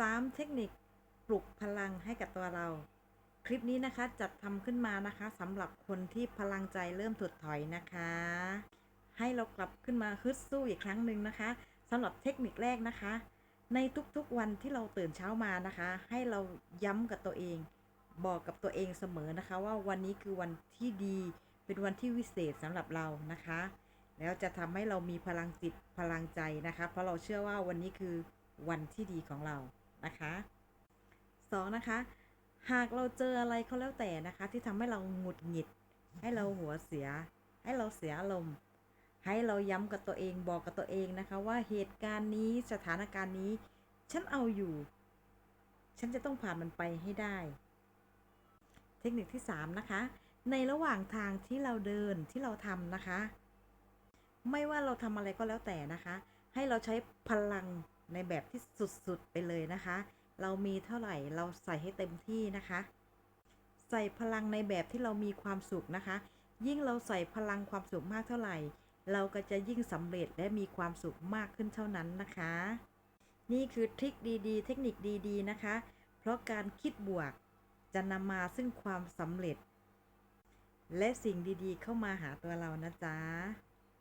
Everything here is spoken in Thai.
3 เทคนิคปลุกพลังให้กับตัวเรา คลิปนี้นะคะจัดทำขึ้นมานะคะสำหรับคนที่พลังใจเริ่มถดถอยนะคะ ให้เรากลับขึ้นมาฮึดสู้อีกครั้งหนึ่งนะคะสำหรับเทคนิคแรกนะคะ ในทุกๆวันที่เราตื่นเช้ามานะคะ ให้เราย้ำกับตัวเอง บอกกับตัวเองเสมอนะคะ ว่าวันนี้คือวันที่ดีเป็นวันที่วิเศษสำหรับเรานะคะ แล้วจะทำให้เรามีพลังจิตพลังใจนะคะ เพราะเราเชื่อว่าวันนี้คือวันที่ดีของเรา นะคะสองนะคะ หากเราเจออะไรก็แล้วแต่นะคะ ที่ทำให้เราหงุดหงิด ให้เราหัวเสีย ให้เราเสียอารมณ์ให้เราย้ำกับตัวเองบอกกับตัวเองนะคะ ว่าเหตุการณ์นี้สถานการณ์นี้ ฉันเอาอยู่ ฉันจะต้องผ่านมันไปให้ได้ เทคนิคที่ 3 นะคะ ในระหว่างทางที่เราเดินที่เราทำนะคะ ไม่ว่าเราทำอะไรก็แล้วแต่นะคะ ให้เราใช้พลัง ในแบบที่สุดๆไปเลยนะคะ เรามีเท่าไหร่เราใส่ให้เต็มที่นะคะ ใส่พลังในแบบที่เรามีความสุขนะคะ ยิ่งเราใส่พลังความสุขมากเท่าไหร่ เราก็จะยิ่งสำเร็จและมีความสุขมากขึ้นเท่านั้นนะคะ นี่คือทริคดีๆ เทคนิคดีๆนะคะ เพราะการคิดบวกจะนำมาซึ่งความสำเร็จ และสิ่งดีๆ เข้ามาหาตัวเรานะจ๊ะ